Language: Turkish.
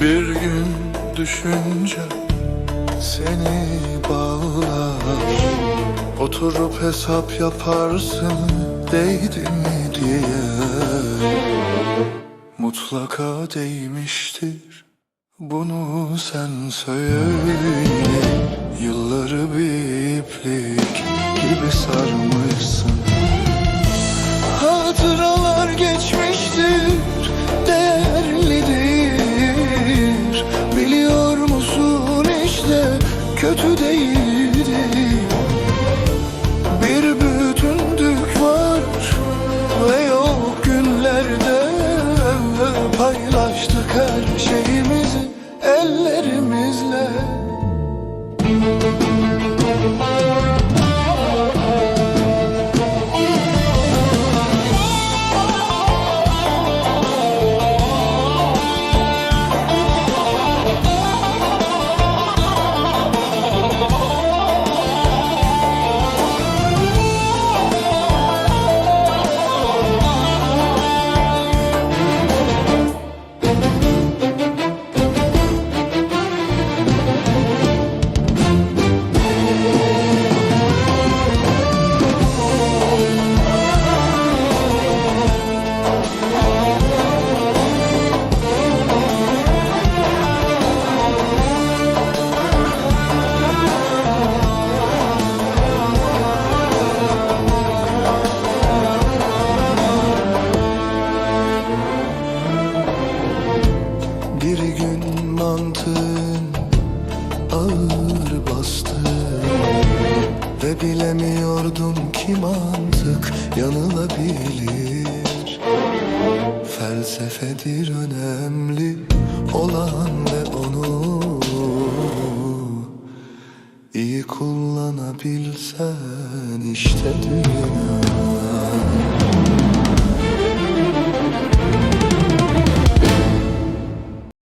Bir gün düşünce seni bağlar. Oturup hesap yaparsın değdi mi diye. Mutlaka değmiştir bunu sen söyle. Yılları bir iplik gibi sarmışsın kötü değildi ağır bastı. Ve bilemiyordum ki mantık yanılabilir. Felsefedir önemli olan ve onu iyi kullanabilsen işte dünya